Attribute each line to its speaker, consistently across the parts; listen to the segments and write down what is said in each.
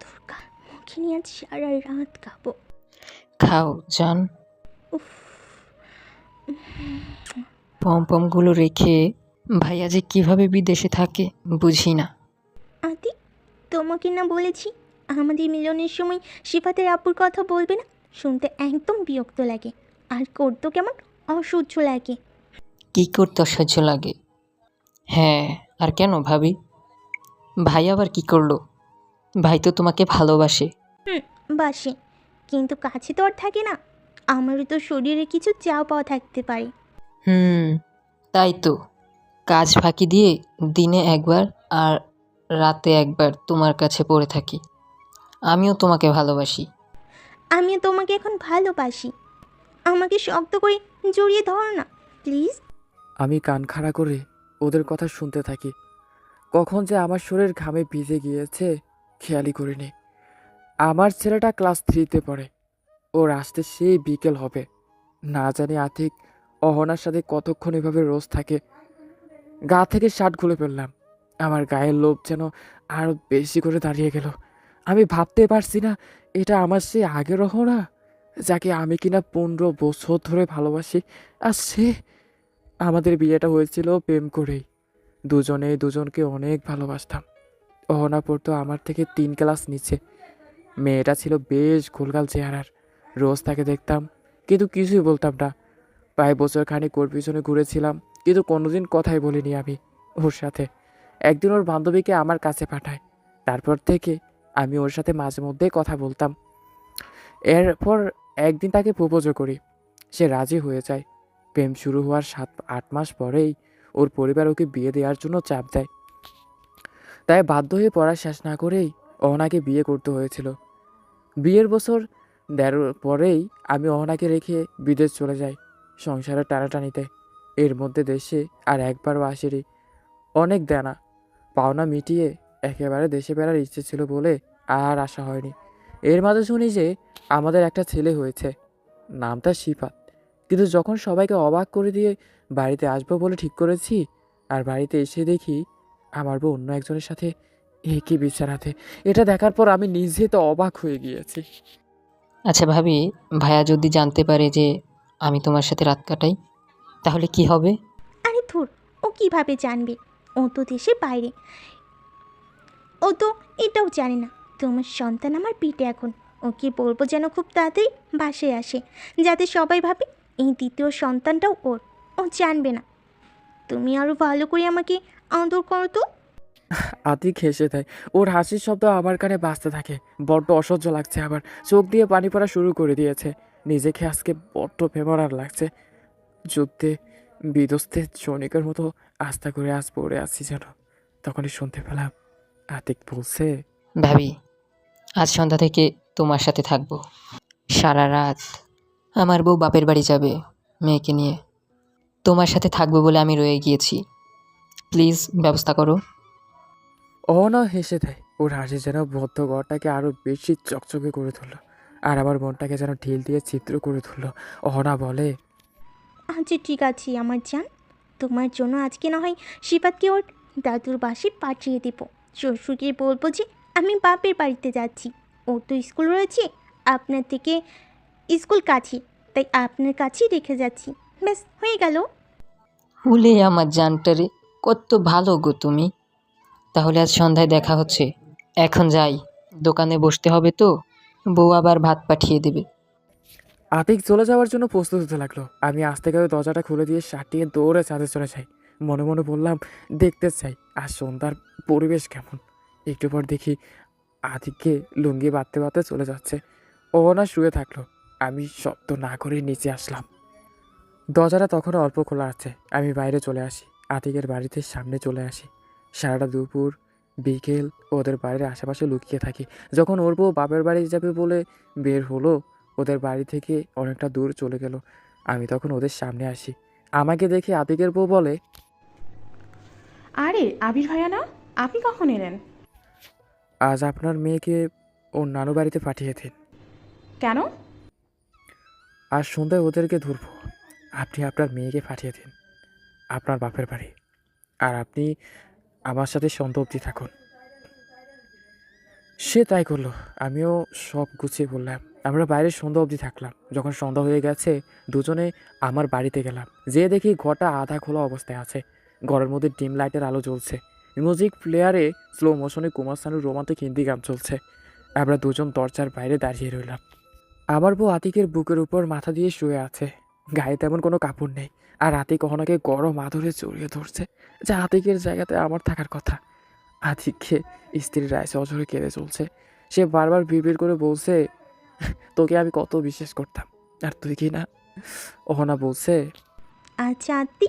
Speaker 1: তোর কাল মুখে নিয়ে আজ সারা রাত খাব।
Speaker 2: খাও জান।
Speaker 1: উফ।
Speaker 2: পমপমগুলো রেখে ভাইয়া যে কীভাবে বিদেশে থাকে বুঝি না।
Speaker 1: আদি তোমাকে না বলেছি আমাদের মিলনের সময় সিফাতের আপুর কথা বলবে না? শুনতে একদম বিরক্ত লাগে আর করতো কেমন অসহ্য লাগে।
Speaker 2: কি করতে অসহ্য লাগে? হ্যাঁ আর কেন ভাবি? ভাই আবার কি করল? ভাই তো তোমাকে ভালোবাসে।
Speaker 1: হুম বাসে। কিন্তু কাছে তো আর থাকে না। আমারও তো শরীরে কিছু চাও পাওয়া থাকতে পারে।
Speaker 2: হুম তাই তো। কাজ ফাঁকি দিয়ে দিনে একবার আর রাতে একবার তোমার কাছে পড়ে থাকি। আমিও তোমাকে ভালোবাসি।
Speaker 1: আমিও তোমাকে এখন ভালোবাসি। আমাকে শক্ত করে জড়িয়ে ধরো না প্লিজ।
Speaker 3: আমি কান খাড়া করে ওদের কথা শুনতে থাকি। কখন যে আমার শরীর ঘামে ভিজে গিয়েছে, খেয়ালই করিনি। আমার ছেলেটা ক্লাস থ্রিতে পড়ে। ওর আসতে সেই বিকেল হবে। না জানি আতিক, অহনার সাথে কতক্ষণ এভাবে রোজ থাকে। গা থেকে শার্ট খুলে ফেললাম। আমার গায়ের লোভ যেন আরও বেশি করে দাঁড়িয়ে গেল। আমি ভাবতে পারছি না, এটা আমার সেই আগের অহনা? যাকে আমি কিনা পনেরো বছর ধরে ভালোবাসি, আর সে আমাদের বিয়েটা হয়েছিল প্রেম করেই। দুজনেই দুজনকে অনেক ভালোবাসতাম। অহনা পড়তো আমার থেকে তিন ক্লাস নিচে। মেয়েটা ছিল বেশ গোলগাল চেহারার। রোজ তাকে দেখতাম, কিন্তু কিছুই বলতাম না। প্রায় বছর খানিক ওর পিছনে ঘুরেছিলাম, কিন্তু কোনোদিন কথাই বলিনি আমি ওর সাথে। একদিন ওর বান্ধবীকে আমার কাছে পাঠায়। তারপর থেকে আমি ওর সাথে মাঝে মধ্যে কথা বলতাম। এরপর একদিন তাকে প্রপোজও করি। সে রাজি হয়ে যায়। প্রেম শুরু হওয়ার সাত, আট মাস পরেই ওর পরিবার ওকে বিয়ে দেওয়ার জন্য চাপ দেয়। তাই বাধ্য হয়ে পড়া শেষ না করেই অহনাকে বিয়ে করতে হয়েছিল। বিয়ের বছর দেড় পরেই আমি অহনাকে রেখে বিদেশ চলে যাই সংসারের টানাটানিতে। এর মধ্যে দেশে আর একবারও আসেনি। অনেক দেনা, পাওনা মিটিয়ে একেবারে দেশে বেড়ার ইচ্ছে ছিল বলে আর আসা হয়নি। এর মাঝে শুনি যে আমাদের একটা ছেলে হয়েছে, নামটা শিফাত কিন্তু যখন সবাইকে অবাক করে দিয়ে বাড়িতে আসব বলে ঠিক করেছি। আর বাড়িতে এসে দেখি আমার বউ অন্য একজনের সাথে একই বিছানাতে। এটা দেখার পর আমি নিজে তো অবাক হয়ে গিয়েছি।
Speaker 2: আচ্ছা ভাবি ভাইয়া যদি জানতে পারে যে আমি তোমার সাথে রাত কাটাই তাহলে কি হবে?
Speaker 1: আরে ধুর ও কীভাবে জানবে? ও তো দেশের বাইরে। ও তো এটাও জানে না। তোমার সন্তান আমার পিঠে এখন। ওকে বলব যেন খুব তাড়াতাড়ি বাসায় আসে যাতে সবাই ভাবে এই দ্বিতীয় সন্তানটাও ওর। ও জানবে না। তুমি আরও ভালো করে আমাকে আদর করো তো।
Speaker 3: আতিক হেসে দেয়। ওর হাসির শব্দ আমার কানে বাজতে থাকে। বড্ড অসহ্য লাগছে আবার। চোখ দিয়ে পানি পড়া শুরু করে দিয়েছে। নিজেকে আজকে বড্ড ফেমারার লাগছে। যুদ্ধে বিধ্বস্তে সৈনিকের মতো আস্থা করে আজ পড়ে আছি যেন। তখনই শুনতে পেলাম আতিক বলছে
Speaker 2: ভাবি আজ সন্ধ্যা থেকে তোমার সাথে থাকব। সারা রাত আমার বউ বাপের বাড়ি যাবে মেয়েকে নিয়ে। তোমার সাথে থাকবে বলে আমি রয়ে গিয়েছি। প্লিজ ব্যবস্থা করো।
Speaker 3: অহনা হেসে দেয়। ওর হাসি যেন বদ্ধ ঘরটাকে আরও বেশি চকচকে করে তুললো আর আমার মনটাকে যেন ঢিল দিয়ে চিত্র করে তুললো। অহনা বলে।
Speaker 1: আচ্ছা ঠিক আছে আমার জান। তোমার জন্য আজকে না হয় শিবাতকে ওর দাদুর বাসে পাঠিয়ে দেব। শ্বশুরকে বলব যে আমি বাপের বাড়িতে যাচ্ছি। ও তো স্কুল রয়েছে আপনার থেকে স্কুল কাছে তাই আপনার কাছেই রেখে যাচ্ছি। ব্যাস হয়ে গেল।
Speaker 2: উলে আমার জানটারে কত ভালো গো তুমি। তাহলে আজ সন্ধ্যায় দেখা হচ্ছে। এখন যাই দোকানে বসতে হবে তো। বউ আবার ভাত পাঠিয়ে দেবে।
Speaker 3: আতিক চলে যাওয়ার জন্য প্রস্তুত হতে লাগল। আমি আস্তে করে দরজাটা খুলে দিয়ে সাটিয়ে দৌড়ে ছাদে চলে যাই। মনে মনে বললাম দেখতে চাই আর সন্ধ্যার পরিবেশ কেমন। একটু পর দেখি আতিককে লুঙ্গি বাঁধতে বাঁধতে চলে যাচ্ছে। ও না শুয়ে থাকল। আমি শব্দ না করে নিচে আসলাম। দরজাটা তখনও অল্প খোলা আছে। আমি বাইরে চলে আসি। আতিকের বাড়িতে সামনে চলে আসি। সারাটা দুপুর বিকেল ওদের বাড়ির আশেপাশে লুকিয়ে থাকি। যখন ওর বউ বাপের বাড়ি যাবে বলে বের হলো ওদের বাড়ি থেকে অনেকটা দূর চলে গেল। আমি তখন ওদের সামনে আসি। আমাকে দেখে আতিকের বউ বলে
Speaker 4: আরে আবির ভাইয়া না? আপনি কখন এলেন?
Speaker 3: আজ আপনার মেয়েকে ওর নানু বাড়িতে পাঠিয়ে দিন।
Speaker 4: কেন?
Speaker 3: আর সন্ধ্যায় ওদেরকে ধরবো। আপনি আপনার মেয়েকে পাঠিয়ে দিন, আপনার বাপের বাড়ি। আর আপনি আমার সাথে সন্ধ্যা অবধি থাকুন। সে তাই করল, আমিও সব গুছিয়ে বললাম। আমরা বাইরে সন্ধ্যা অবধি থাকলাম। যখন সন্ধ্যা হয়ে গেছে, দুজনে আমার বাড়িতে গেলাম। যেয়ে দেখি ঘরটা আধা খোলা অবস্থায় আছে। ঘরের মধ্যে ডিম লাইটের আলো জ্বলছে। মিউজিক প্লেয়ারে স্লো মোশনে কুমার সানুর রোমান্টিক হিন্দি গান চলছে। আমরা দুজন দরজার বাইরে দাঁড়িয়ে রইলাম। আমার বউ আতিকের বুকের উপর মাথা দিয়ে শুয়ে আছে। গায়ে তেমন কোনো কাপড় নেই। আর আতিক ওনাকে গরম আদরে জড়িয়ে ধরছে যা আতিকের জায়গাতে আমার থাকার কথা। আতিককে স্ত্রীর রায়সে অঝরে কেঁদে চলছে। সে বারবার বিড়বিড় করে বলছে তোকে আমি কত বিশ্বাস করতাম। আর তুই কি না? ওহনা বলছে
Speaker 1: আচ্ছা আত্মি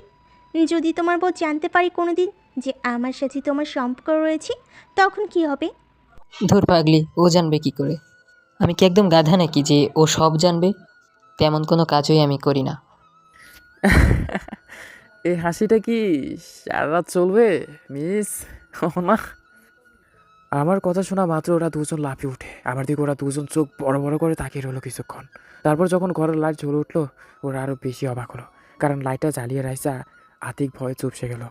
Speaker 1: যদি তোমার বউ জানতে পারি কোনো দিন যে আমার সাথে তোমার সম্পর্ক রয়েছে তখন কি হবে?
Speaker 2: ধুর পাগলি ও জানবে কি করে? আমি কি একদম গাধা নাকি যে ও সব জানবে? তেমন কোনো কাজই আমি করি না।
Speaker 3: এই হাসিটা কি সারা চলবে, মিস? না। আমার কথা শোনা মাত্র ওরা দুজন লাফিয়ে উঠে। আমার দিকে ওরা দুজন চোখ বড় বড় করে তাকিয়ে রইল কিছুক্ষণ। তারপর যখন ঘরের লাইট জ্বলে উঠল, ওরা আরও বেশি অবাক হলো। কারণ লাইটটা জ্বালিয়ে রাইসা আতিক ভয়ে চুপসে গেল।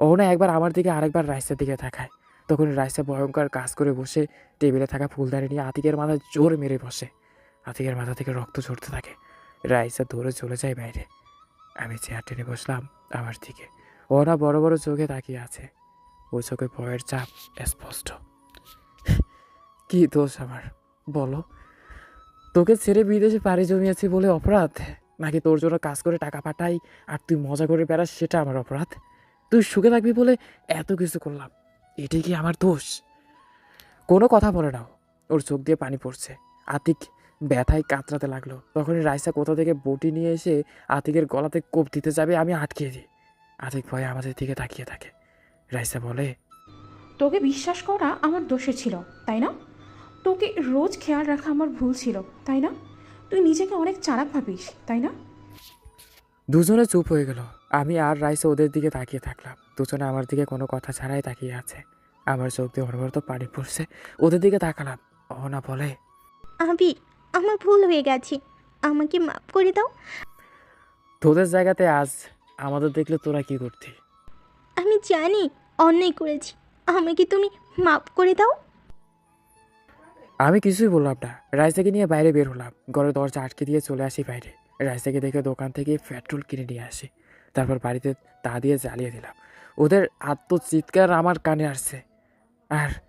Speaker 3: ওনা একবার আমার দিকে আরেকবার রাইসার দিকে তাকায়। তখন রাইসা ভয়ঙ্কর কাজ করে বসে টেবিলে থাকা ফুলদানি নিয়ে আতিকের মাথায় জোর মেরে বসে। আতিকের মাথা থেকে রক্ত ঝরতে থাকে। রাইসা দৌড়ে চলে যায় বাইরে। আমি চেয়ার টেনে বসলাম আমার দিকে। ওরা বড় বড় চোখে তাকিয়ে আছে। ও চোখে ভয়ের চাপ স্পষ্ট। কি দোষ আমার? বলো। তোকে ছেড়ে বিদেশে পাড়ি জমিয়েছি বলে অপরাধ? নাকি তোর জন্য কাজ করে টাকা পাঠাই আর তুই মজা করে বেড়াস সেটা আমার অপরাধ? তুই সুখে থাকবি বলে এত কিছু করলাম। এটাই কি আমার দোষ? কোনো কথা বলে নাও। ওর চোখ দিয়ে পানি পড়ছে। আতিক ব্যথায় কাতরাতে লাগল। তখনই রাইসা কোথা থেকে বটি নিয়ে এসে আতিকের গলাতে কোপ দিতে যাবে আমি আটকে দিই। আতিক ভয়ে আমাদের দিকে তাকিয়ে থাকে। রাইসা বলে
Speaker 4: তোকে বিশ্বাস করা আমার দোষে ছিল তাই না? তোকে রোজ খেয়াল রাখা আমার ভুল ছিল তাই না? তুই নিজেকে অনেক চালাক ভাবিস তাই না?
Speaker 3: দুজনে চুপ হয়ে গেল। আমি আর রাইসা ওদের দিকে তাকিয়ে থাকলাম। দুজনে আমার দিকে কোনো কথা ছাড়াই তাকিয়ে আছে। আমার চোখ দিয়ে অনবরত পানি পড়ছে। ওদের দিকে তাকালাম। অহনা বলে
Speaker 1: আবির আমার ভুল হয়ে গেছে। আমাকে মাফ করে দাও।
Speaker 3: তোদের জায়গাতে আজ আমাদের দেখলে তোরা কি করতি?
Speaker 1: আমি জানি অন্যায় করেছি। আমাকে তুমি মাফ করে দাও।
Speaker 3: আমি কিছুই বললাম না। রাইসাকে নিয়ে বাইরে বের হলাম। ঘরের দরজা আটকে দিয়ে চলে আসি বাইরে। রাইসাকে দেখে দোকান থেকে পেট্রোল কিনে নিয়ে আসি। তারপর বাড়িতে তা দিয়ে জ্বালিয়ে দিলাম। ওদের আত্মচিৎকার আমার কানে আসছে। আর আসি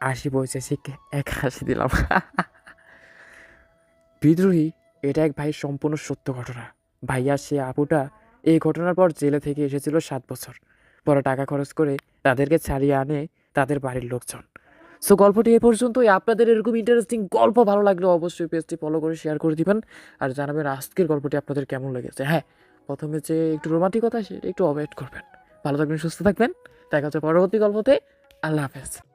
Speaker 3: আশি বৈশাখিককে এক হাসি দিলাম। বিদ্রোহী, এটা এক ভাই সম্পূর্ণ সত্য ঘটনা। ভাইয়া সে আপুটা এই ঘটনার পর জেলে থেকে এসেছিল সাত বছর। পরে টাকা খরচ করে তাদেরকে ছাড়িয়ে আনে তাদের বাড়ির লোকজন। সো গল্পটি এ পর্যন্তই। আপনাদের এরকম ইন্টারেস্টিং গল্প ভালো লাগলে অবশ্যই পেজটি ফলো করে শেয়ার করে দিবেন। আর জানাবেন আজকের গল্পটি আপনাদের কেমন লেগেছে? হ্যাঁ প্রথমে যে একটু রোমান্টিকতা সেটা একটু অ্যাভয়েড করবেন। ভালো থাকবেন, সুস্থ থাকবেন। দেখা হচ্ছে পরবর্তী গল্পতে। আল্লাহ হাফেজ।